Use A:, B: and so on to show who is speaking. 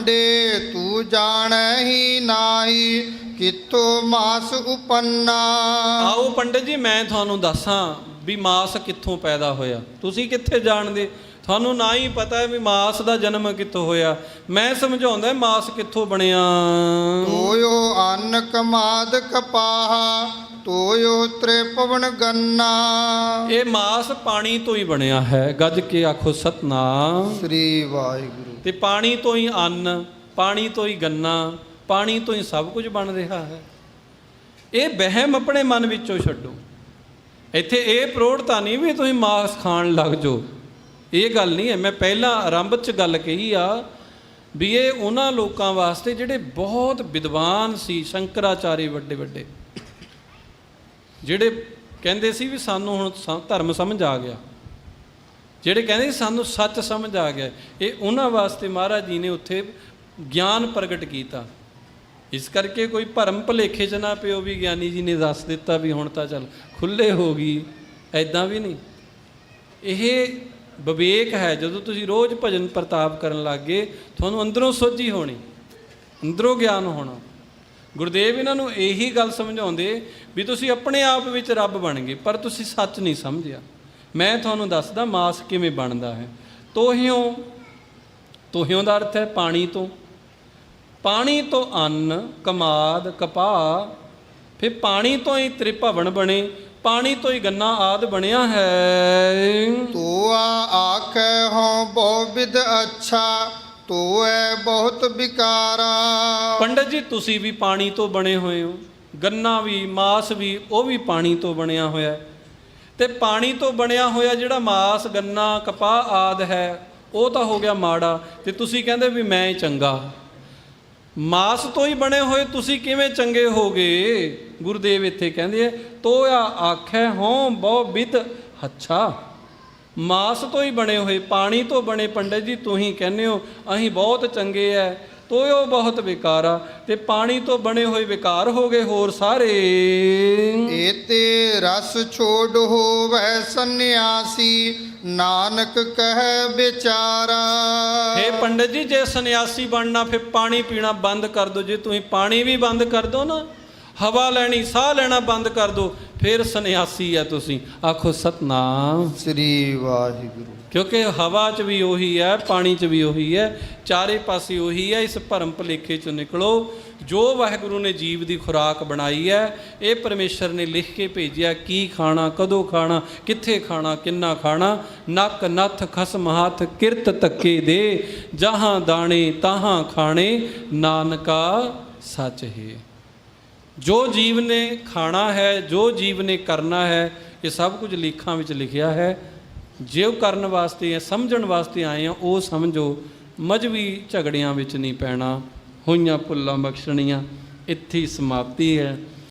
A: ਪਾਂਡੇ ਤੂੰ ਜਾਣਹਿ ਨਾਹੀ, ਕਿਤੋ ਮਾਸ ਉਪੰਨਾ?
B: ਆਓ ਪੰਡਿਤ ਜੀ, ਮੈਂ ਤੁਹਾਨੂੰ ਦੱਸਾਂ ਵੀ ਮਾਸ ਕਿੱਥੋਂ ਪੈਦਾ ਹੋਇਆ। ਤੁਸੀਂ ਕਿੱਥੇ ਜਾਣਦੇ? ਤੁਹਾਨੂੰ ਨਾ ਹੀ ਪਤਾ ਵੀ ਮਾਸ ਦਾ ਜਨਮ ਕਿੱਥੋਂ ਹੋਇਆ। ਮੈਂ ਸਮਝਾਉਂਦਾ ਮਾਸ ਕਿੱਥੋਂ ਬਣਿਆ।
A: ਤੋਇਓ ਅੰਨ ਕਮਾਦ ਕਪਾਹਾ ਤੋਇਓ ਤ੍ਰਿਪਵਨ ਗੰਨਾ।
B: ਇਹ ਮਾਸ ਪਾਣੀ ਤੋਂ ਹੀ ਬਣਿਆ ਹੈ। ਗੱਜ ਕੇ ਆਖੋ ਸਤਨਾਮ।
A: ਸ੍ਰੀ ਵਾਹਿਗੁਰੂ।
B: ਤੇ ਪਾਣੀ ਤੋਂ ਹੀ ਅੰਨ ਪਾਣੀ ਤੋਂ ਹੀ ਗੰਨਾ ਪਾਣੀ ਤੋਂ ਹੀ ਸਭ ਕੁਝ ਬਣ ਰਿਹਾ ਹੈ। ਇਹ ਵਹਿਮ ਆਪਣੇ ਮਨ ਵਿੱਚੋਂ ਛੱਡੋ। ਇੱਥੇ ਇਹ ਪ੍ਰੋੜਤਾ ਨਹੀਂ ਵੀ ਤੁਸੀਂ ਮਾਸ ਖਾਣ ਲੱਗ ਜਾਓ। ਇਹ ਗੱਲ ਨਹੀਂ ਹੈ, ਮੈਂ ਪਹਿਲਾਂ ਆਰੰਭ 'ਚ ਗੱਲ ਕਹੀ ਆ ਵੀ ਇਹ ਉਹਨਾਂ ਲੋਕਾਂ ਵਾਸਤੇ ਜਿਹੜੇ ਬਹੁਤ ਵਿਦਵਾਨ ਸੀ, ਸ਼ੰਕਰਾਚਾਰੀ ਵੱਡੇ ਵੱਡੇ, ਜਿਹੜੇ ਕਹਿੰਦੇ ਸੀ ਵੀ ਸਾਨੂੰ ਹੁਣ ਧਰਮ ਸਮਝ ਆ ਗਿਆ। ਜਿਹੜੇ ਕਹਿੰਦੇ ਸੀ ਸਾਨੂੰ ਸੱਚ ਸਮਝ ਆ ਗਿਆ, ਇਹ ਉਹਨਾਂ ਵਾਸਤੇ ਮਹਾਰਾਜ ਜੀ ਨੇ ਉੱਥੇ ਗਿਆਨ ਪ੍ਰਗਟ ਕੀਤਾ। ਇਸ ਕਰਕੇ ਕੋਈ ਭਰਮ ਭਲੇਖੇ 'ਚ ਨਾ ਪਿਓ ਵੀ ਗਿਆਨੀ ਜੀ ਨੇ ਦੱਸ ਦਿੱਤਾ ਵੀ ਹੁਣ ਤਾਂ ਚੱਲ ਖੁੱਲੇ ਹੋ ਗਈ ਐਦਾਂ ਵੀ ਨਹੀਂ। ਇਹ ਵਿਵੇਕ ਹੈ, ਜਦੋਂ ਤੁਸੀਂ ਰੋਜ਼ ਭਜਨ ਪ੍ਰਤਾਪ ਕਰਨ ਲੱਗੇ, ਤੁਹਾਨੂੰ ਅੰਦਰੋਂ ਸੋਝੀ ਹੋਣੀ, ਅੰਦਰੋਂ ਗਿਆਨ ਹੋਣਾ। ਗੁਰਦੇਵ ਇਹਨਾਂ ਨੂੰ ਇਹੀ ਗੱਲ ਸਮਝਾਉਂਦੇ ਵੀ ਤੁਸੀਂ ਆਪਣੇ ਆਪ ਵਿੱਚ ਰੱਬ ਬਣ ਗਏ, ਪਰ ਤੁਸੀਂ ਸੱਚ ਨਹੀਂ ਸਮਝਿਆ। ਮੈਂ ਤੁਹਾਨੂੰ ਦੱਸਦਾ, ਮਾਸ ਕਿਵੇਂ ਬਣਦਾ ਹੈ। ਤੋਹਿਓ ਤੋਹਿਓ ਦਾ ਅਰਥ ਹੈ ਪਾਣੀ ਤੋਂ। ਪਾਣੀ ਤੋਂ ਅੰਨ, ਕਮਾਦ, ਕਪਾਹ, ਫਿਰ ਪਾਣੀ ਤੋਂ ਹੀ ਤ੍ਰਿਭਵਨ ਬਣੇ, ਪਾਣੀ ਤੋਂ ਹੀ ਗੰਨਾ ਆਦ ਬਣਿਆ ਹੈ।
A: ਬਹੁ ਅੱਛਾ ਤੋਐ ਬਹੁਤ ਵਿਕਾਰਾ।
B: ਪੰਡਤ ਜੀ, ਤੁਸੀਂ ਵੀ ਪਾਣੀ ਤੋਂ ਬਣੇ ਹੋਏ ਹੋ। ਗੰਨਾ ਵੀ, ਮਾਸ ਵੀ, ਉਹ ਵੀ ਪਾਣੀ ਤੋਂ ਬਣਿਆ ਹੋਇਆ ਤੇ ਪਾਣੀ ਤੋਂ ਬਣਿਆ ਹੋਇਆ ਜਿਹੜਾ ਮਾਸ, ਗੰਨਾ, ਕਪਾਹ ਆਦ ਹੈ, ਉਹ ਤਾਂ ਹੋ ਗਿਆ ਮਾੜਾ। ਤੇ ਤੁਸੀਂ ਕਹਿੰਦੇ ਵੀ ਮੈਂ ਹੀ ਚੰਗਾ। ਮਾਸ ਤੋਂ ਹੀ ਬਣੇ ਹੋਏ ਤੁਸੀਂ ਕਿਵੇਂ ਚੰਗੇ ਹੋਗੇ? ਗੁਰਦੇਵ ਇੱਥੇ ਕਹਿੰਦੇ ਆ ਤੋਆ ਆਖੈ ਹੋਂ ਬਹੁ ਵਿਦ ਅੱਛਾ। ਮਾਸ ਤੋਂ ਹੀ ਬਣੇ ਹੋਏ ਪਾਣੀ ਤੋਂ ਬਣੇ ਪੰਡਤ ਜੀ ਤੁਸੀਂ ਕਹਿੰਦੇ ਹੋ ਅਸੀਂ ਬਹੁਤ ਚੰਗੇ ਐ ਤੋਇਓ ਬਹੁਤ ਵਿਕਾਰਾ ਤੇ ਪਾਣੀ ਤੋਂ ਬਣੇ ਹੋਏ ਵਿਕਾਰ ਹੋ ਗਏ ਹੋਰ ਸਾਰੇ।
A: ਏਤੇ ਰਸ ਛੋੜ ਹੋਵੈ ਸੰਨਿਆਸੀ ਨਾਨਕ ਕਹਿ ਵਿਚਾਰਾ।
B: ਹੇ ਪੰਡਤ ਜੀ ਜੇ ਸੰਨਿਆਸੀ ਬਣਨਾ ਫਿਰ ਪਾਣੀ ਪੀਣਾ ਬੰਦ ਕਰ ਦਿਓ ਜੇ ਤੁਸੀਂ ਪਾਣੀ ਵੀ ਬੰਦ ਕਰ ਦਿਓ ਨਾ ਹਵਾ ਲੈਣੀ ਸਾਹ ਲੈਣਾ ਬੰਦ ਕਰ ਦਿਓ ਫਿਰ ਸੰਨਿਆਸੀ ਆ ਤੁਸੀਂ। ਆਖੋ ਸਤਨਾਮ।
A: ਸ੍ਰੀ ਵਾਹਿਗੁਰੂ।
B: ਕਿਉਂਕਿ ਹਵਾ 'ਚ ਵੀ ਉਹੀ ਹੈ ਪਾਣੀ 'ਚ ਵੀ ਉਹੀ ਹੈ ਚਾਰੇ ਪਾਸੇ ਉਹੀ ਹੈ ਇਸ ਭਰਮ ਭਲੇਖੇ 'ਚੋਂ ਨਿਕਲੋ। ਜੋ ਵਾਹਿਗੁਰੂ ਨੇ ਜੀਵ ਦੀ ਖੁਰਾਕ ਬਣਾਈ ਹੈ ਇਹ ਪਰਮੇਸ਼ਰ ਨੇ ਲਿਖ ਕੇ ਭੇਜਿਆ ਕੀ ਖਾਣਾ ਕਦੋਂ ਖਾਣਾ ਕਿੱਥੇ ਖਾਣਾ ਕਿੰਨਾ ਖਾਣਾ? ਨੱਕ ਨੱਥ ਖਸਮ ਹੱਥ ਕਿਰਤ ਤੱਕੇ ਦੇ ਜਹਾਂ ਦਾਣੇ ਤਾਹਾਂ ਖਾਣੇ ਨਾਨਕਾ ਸੱਚ ਹੈ। ਜੋ ਜੀਵ ਨੇ ਖਾਣਾ ਹੈ, ਜੋ ਜੀਵ ਨੇ ਕਰਨਾ ਹੈ, ਇਹ ਸਭ ਕੁਝ ਲੇਖਾਂ ਵਿੱਚ ਲਿਖਿਆ ਹੈ। ਜੇ ਉਹ ਕਰਨ ਵਾਸਤੇ ਹੈ ਸਮਝਣ ਵਾਸਤੇ ਆਏ ਆ ਉਹ ਸਮਝੋ ਮਜਵੀ ਝਗੜਿਆਂ ਵਿੱਚ ਨਹੀਂ ਪੈਣਾ, ਹੋਈਆਂ ਭੁੱਲਾਂ ਬਖਸ਼ਣੀਆਂ, ਇੱਥੇ ਸਮਾਪਤੀ ਹੈ।